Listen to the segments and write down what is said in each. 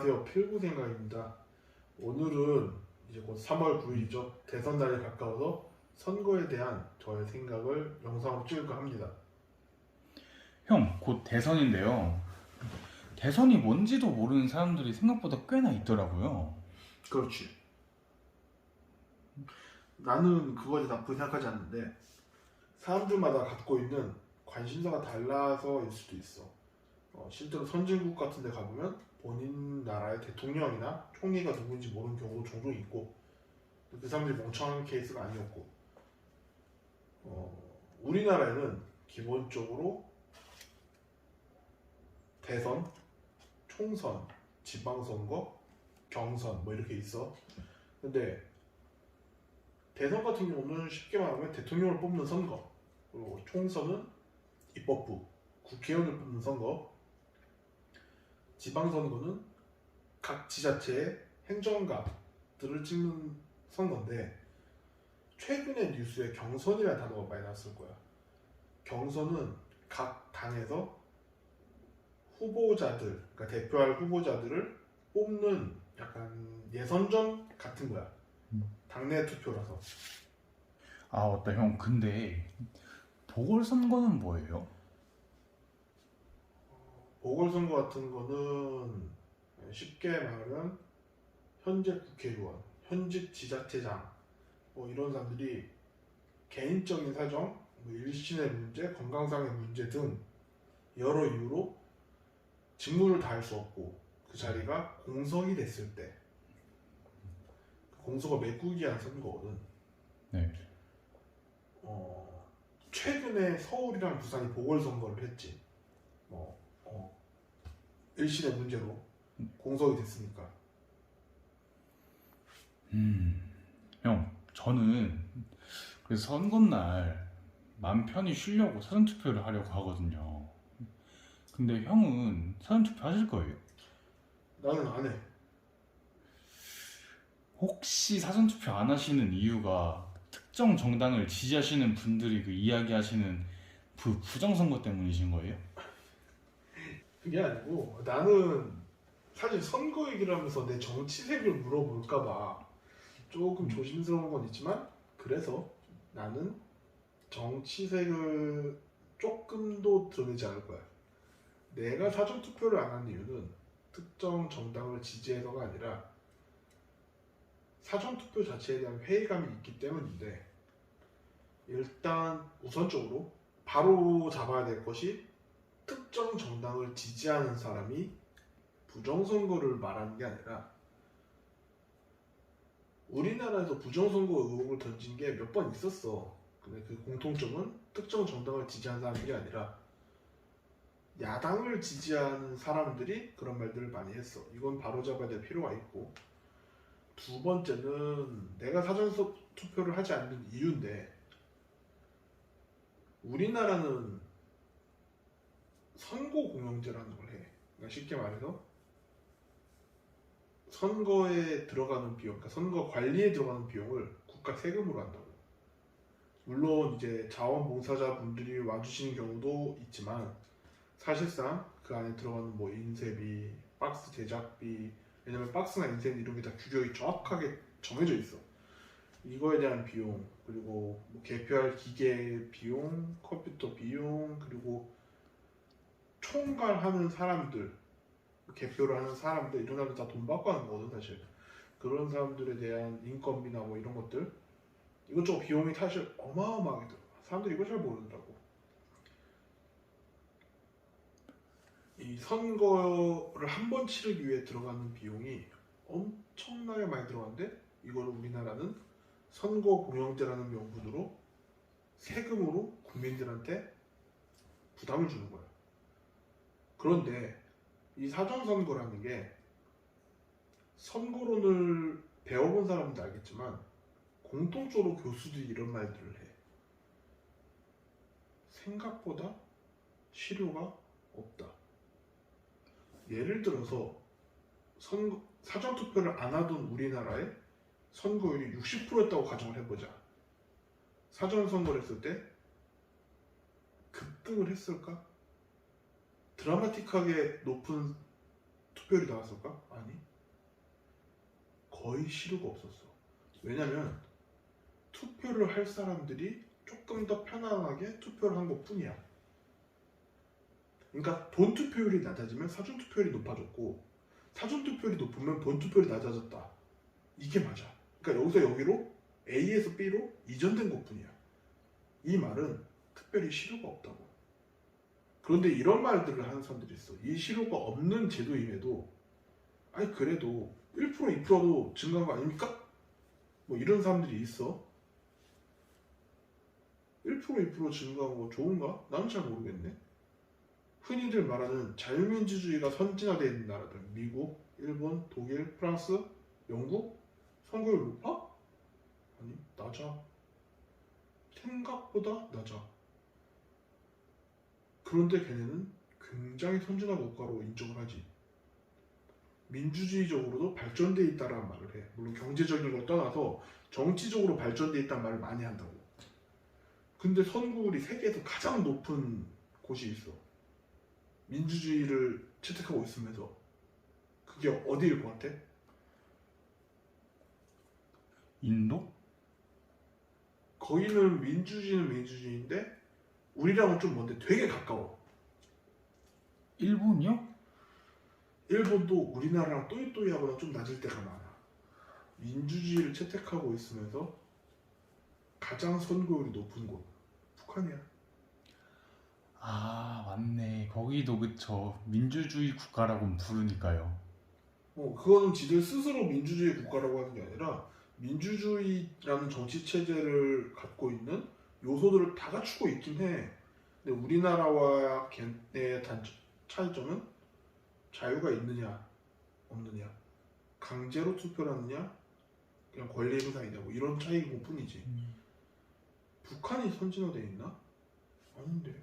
안녕하세요. 필구 생각입니다. 오늘은 이제 곧 3월 9일이죠. 대선 날이 가까워서 선거에 대한 저의 생각을 영상으로 찍을까 합니다. 형, 곧 대선인데요. 대선이 뭔지도 모르는 사람들이 생각보다 꽤나 있더라고요. 그렇지. 나는 그거에 나쁘게 생각하지 않는데 사람들마다 갖고 있는 관심사가 달라서일 수도 있어. 어, 실제로 선진국 같은 데 가보면 본인 나라의 대통령이나 총리가 누군지 모르는 경우도 종종 있고 그 사람들이 멍청한 케이스가 아니었고 어, 우리나라에는 기본적으로 대선, 총선, 지방선거, 경선 뭐 이렇게 있어. 근데 대선 같은 경우는 쉽게 말하면 대통령을 뽑는 선거, 그리고 총선은 입법부, 국회의원을 뽑는 선거, 지방선거는 각 지자체의 행정가들을 찍는 선거인데 최근에 뉴스에 경선이라는 단어가 많이 나왔을 거야. 경선은 각 당에서 후보자들, 그러니까 대표할 후보자들을 뽑는 약간 예선전 같은 거야. 음. 당내 투표라서. 아, 맞다, 형. 근데 보궐선거는 뭐예요? 보궐선거 같은 거는 쉽게 말하면 현재 국회의원, 현직 지자체장 뭐 이런 사람들이 개인적인 사정, 뭐 일신의 문제, 건강상의 문제 등 여러 이유로 직무를 다할 수 없고 그 자리가 공석이 됐을 때그 공석을 메꾸기 위한 선거거든. 네. 어, 최근에 서울이랑 부산이 보궐선거를 했지. 뭐, 어, 일신의 문제로 공석이 됐으니까. 음, 형, 저는 그래서 선거날 맘 편히 쉬려고 사전투표를 하려고 하거든요. 근데 형은 사전투표 하실 거예요? 나는 안 해. 혹시 사전투표 안 하시는 이유가 특정 정당을 지지하시는 분들이 그 이야기하시는 그 부정선거 때문이신 거예요? 그게 아니고 나는 사실 선거 얘기를 하면서 내 정치색을 물어볼까봐 조금 조심스러운 건 있지만 그래서 나는 정치색을 조금도 드러내지 않을 거야. 내가 사전 투표를 안 한 이유는 특정 정당을 지지해서가 아니라 사전 투표 자체에 대한 회의감이 있기 때문인데 일단 우선적으로 바로 잡아야 될 것이 특정 정당을 지지하는 사람이 부정선거를 말하는 게 아니라 우리나라에서 부정선거 의혹을 던진 게 몇 번 있었어. 근데 그 공통점은 특정 정당을 지지하는 사람이 아니라 야당을 지지하는 사람들이 그런 말들을 많이 했어. 이건 바로 잡아야 될 필요가 있고 두 번째는 내가 사전 서- 투표를 하지 않는 이유인데 우리나라는 선거 공영제라는 걸 해. 그러니까 쉽게 말해서 선거에 들어가는 비용, 그러니까 선거 관리에 들어가는 비용을 국가 세금으로 한다고. 물론 이제 자원봉사자분들이 와주시는 경우도 있지만 사실상 그 안에 들어가는 뭐 인쇄비, 박스 제작비, 왜냐면 박스나 인쇄 이런 게 다 규격이 정확하게 정해져 있어. 이거에 대한 비용, 그리고 뭐 개표할 기계 비용, 컴퓨터 비용, 그리고 총괄하는 사람들, 개표를 하는 사람들 이런 사람들 다 돈 받고 하는 거거든 사실. 그런 사람들에 대한 인건비나 뭐 이런 것들 이것저것 비용이 사실 어마어마하게 들어. 사람들이 이걸 잘 모르더라고. 이 선거를 한 번 치르기 위해 들어가는 비용이 엄청나게 많이 들어가는데 이걸 우리나라는 선거 공영제라는 명분으로 세금으로 국민들한테 부담을 주는 거야. 그런데 이 사전선거라는 게 선거론을 배워본 사람도 알겠지만 공통적으로 교수들이 이런 말들을 해. 생각보다 실효가 없다. 예를 들어서 선거, 사전투표를 안 하던 우리나라에 선거율이 60%였다고 가정을 해보자. 사전선거를 했을 때 급등을 했을까? 드라마틱하게 높은 투표율이 나왔을까? 아니. 거의 시류가 없었어. 왜냐면 투표를 할 사람들이 조금 더 편안하게 투표를 한 것 뿐이야. 그러니까 본 투표율이 낮아지면 사전 투표율이 높아졌고 사전 투표율이 높으면 본 투표율이 낮아졌다. 이게 맞아. 그러니까 여기서 여기로 A에서 B로 이전된 것 뿐이야. 이 말은 특별히 실효가 없다고. 그런데 이런 말들을 하는 사람들이 있어. 이 실효가 없는 제도임에도 아니 그래도 1% 2%도 증가한 거 아닙니까? 뭐 이런 사람들이 있어. 1% 2% 증가한 거 좋은가? 나는 잘 모르겠네. 흔히들 말하는 자유민주주의가 있는 나라들 미국, 일본, 독일, 프랑스, 영국 선거율 높아? 아니 낮아. 생각보다 낮아. 그런데 걔네는 굉장히 선진화 국가로 인정을 하지. 민주주의적으로도 발전돼 있다라는 말을 해. 물론 경제적인 걸 떠나서 정치적으로 발전돼 있다는 말을 많이 한다고. 근데 선거율이 세계에서 가장 높은 곳이 있어. 민주주의를 채택하고 있으면서 그게 어디일 것 같아? 인도? 거기는 민주주의는 민주주의인데 우리랑은 좀 먼데 되게 가까워. 일본이요? 일본도 우리나라랑 또이또이하거나 좀 낮을 때가 많아. 민주주의를 채택하고 있으면서 가장 선거율이 높은 곳 북한이야. 아 맞네 거기도 그쵸 민주주의 국가라고 부르니까요 어, 그거는 지들 스스로 민주주의 국가라고 하는 게 아니라 민주주의라는 정치 체제를 갖고 있는 요소들을 다 갖추고 있긴 해. 근데 우리나라와 걔네의 단점, 차이점은 자유가 있느냐 없느냐 강제로 투표를 하느냐 그냥 권리 행사이냐 뭐 이런 차이인 것 뿐이지. 북한이 선진화돼 있나? 아닌데.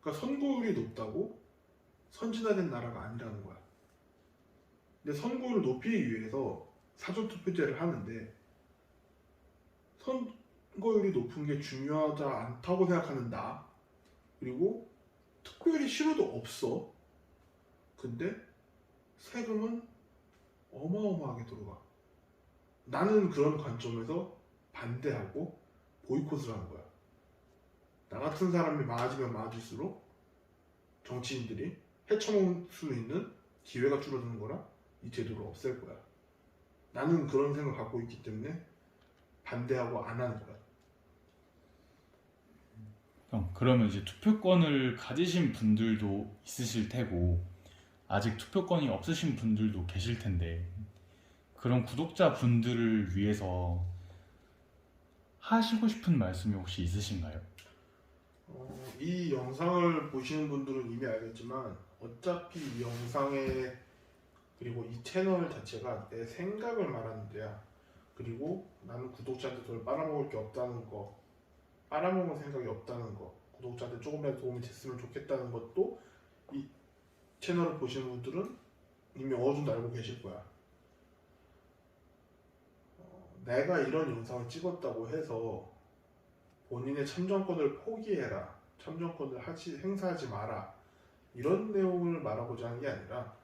그러니까 선거율이 높다고 선진화된 나라가 아니라는 거야. 근데 선거율을 높이기 위해서 사전투표제를 하는데 선거율이 높은 게 중요하지 않다고 생각하는 나 그리고 투표율이 싫어도 없어. 근데 세금은 어마어마하게 들어가. 나는 그런 관점에서 반대하고 보이콧을 하는 거야. 나 같은 사람이 많아지면 많아질수록 정치인들이 헤쳐먹을 수 있는 기회가 줄어드는 거라 이 제도를 없앨 거야. 나는 그런 생각 갖고 있기 때문에 반대하고 안 하는 거야. 형, 그러면 이제 투표권을 가지신 분들도 있으실 테고 아직 투표권이 없으신 분들도 계실 텐데 그런 구독자 분들을 위해서 하시고 싶은 말씀이 혹시 있으신가요? 어, 이 영상을 보시는 분들은 이미 알겠지만 어차피 이 영상에 그리고 이 채널 자체가 내 생각을 말하는 데야. 그리고 나는 구독자한테 돈 빨아먹을 게 없다는 거, 빨아먹을 생각이 없다는 거, 구독자한테 조금이라도 도움이 됐으면 좋겠다는 것도 이 채널을 보시는 분들은 이미 어느 정도 알고 계실 거야. 어, 내가 이런 영상을 찍었다고 해서 본인의 참정권을 포기해라. 참정권을 하지, 행사하지 마라. 이런 내용을 말하고자 하는 게 아니라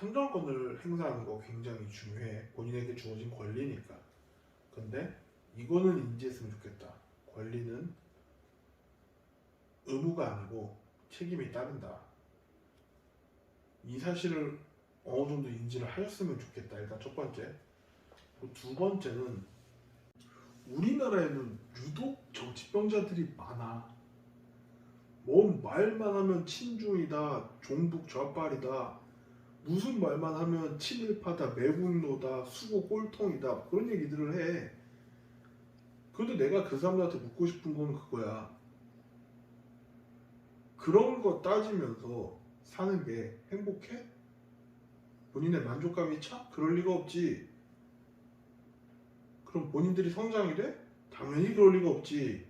참정권을 행사하는 거 굉장히 중요해. 본인에게 주어진 권리니까. 근데 이거는 인지했으면 좋겠다. 권리는 의무가 아니고 책임이 따른다. 이 사실을 어느 정도 인지를 하셨으면 좋겠다. 일단 첫 번째. 두 번째는 우리나라에는 유독 정치병자들이 많아. 뭔 말만 하면 친중이다, 종북 좌빨이다, 무슨 말만 하면 친일파다, 매국노다, 수고 꼴통이다 그런 얘기들을 해. 그런데 내가 그 사람들한테 묻고 싶은 건 그거야. 그런 거 따지면서 사는 게 행복해? 본인의 만족감이 차? 그럴 리가 없지. 그럼 본인들이 성장이 돼? 당연히 그럴 리가 없지.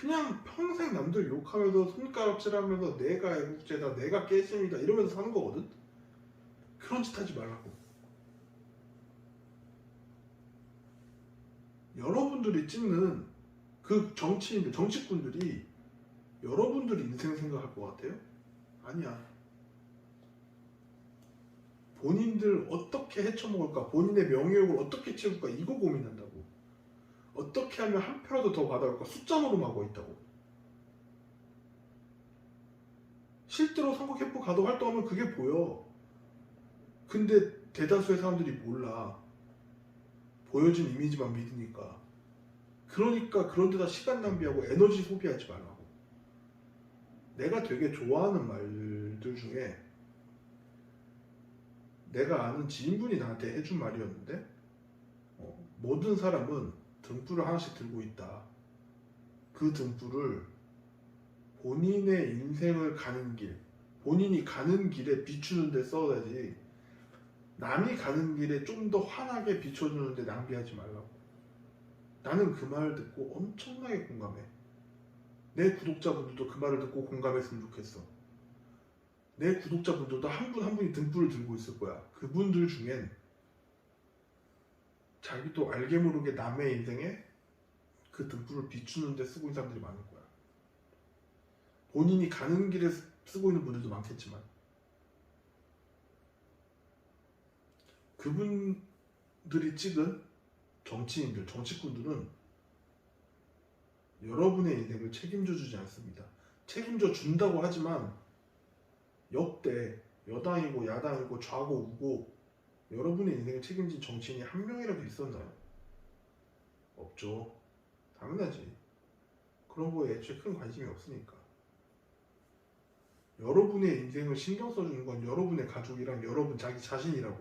그냥 평생 남들 욕하면서 손가락질하면서 내가 애국제다, 내가 깨심이다 이러면서 사는 거거든. 그런 짓 하지 말라고. 여러분들이 찍는 그 정치인들, 정치꾼들이 여러분들이 인생 생각할 것 같아요? 아니야. 본인들 어떻게 헤쳐먹을까, 본인의 명예욕을 어떻게 채울까 이거 고민한다고. 어떻게 하면 한 표라도 더 받아올까 숫자로 하고 있다고. 실제로 선거 캠프 가도 활동하면 그게 보여. 근데 대다수의 사람들이 몰라. 보여진 이미지만 믿으니까. 그러니까 그런 데다 시간 낭비하고 에너지 소비하지 말라고. 내가 되게 좋아하는 말들 중에 내가 아는 지인분이 나한테 해준 말이었는데 어, 모든 사람은 등불을 하나씩 들고 있다. 그 등불을 본인의 인생을 가는 길, 본인이 가는 길에 비추는 데 써야지 남이 가는 길에 좀 더 환하게 비춰주는데 낭비하지 말라고. 나는 그 말을 듣고 엄청나게 공감해. 내 구독자분들도 그 말을 듣고 공감했으면 좋겠어. 내 구독자분들도 한 분한 분이 등불을 들고 있을 거야. 그분들 중엔 자기도 알게 모르게 남의 인생에 그 등불을 비추는데 쓰고 있는 사람들이 많을 거야. 본인이 가는 길에 쓰- 쓰고 있는 분들도 많겠지만 그분들이 찍은 정치인들, 정치꾼들은 여러분의 인생을 책임져 주지 않습니다. 책임져 준다고 하지만 역대 여당이고 야당이고 좌고 우고 여러분의 인생을 책임진 정치인이 한 명이라도 있었나요? 없죠. 당연하지. 그런 거에 애초에 큰 관심이 없으니까. 여러분의 인생을 신경 써주는 건 여러분의 가족이랑 여러분 자기 자신이라고.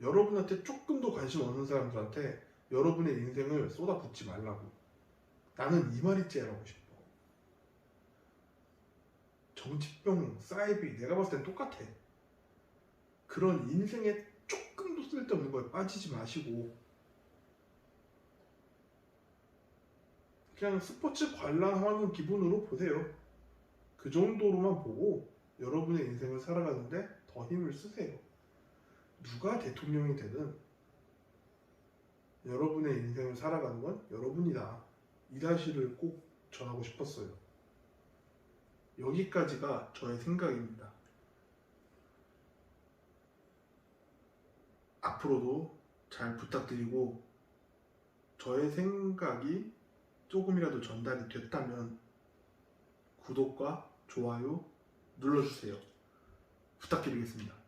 여러분한테 조금 더 관심 없는 사람들한테 여러분의 인생을 쏟아붓지 말라고. 나는 이 말이 째라고 싶어. 정치병, 사이비, 내가 봤을 땐 똑같아. 그런 인생에 조금도 쓸데없는 거에 빠지지 마시고, 그냥 스포츠 관람하는 기분으로 보세요. 그 정도로만 보고 여러분의 인생을 살아가는데 더 힘을 쓰세요. 누가 대통령이 되든 여러분의 인생을 살아가는 건 여러분이다. 이 사실을 꼭 전하고 싶었어요. 여기까지가 저의 생각입니다. 앞으로도 잘 부탁드리고 저의 생각이 조금이라도 전달이 됐다면 구독과 좋아요 눌러주세요. 부탁드리겠습니다.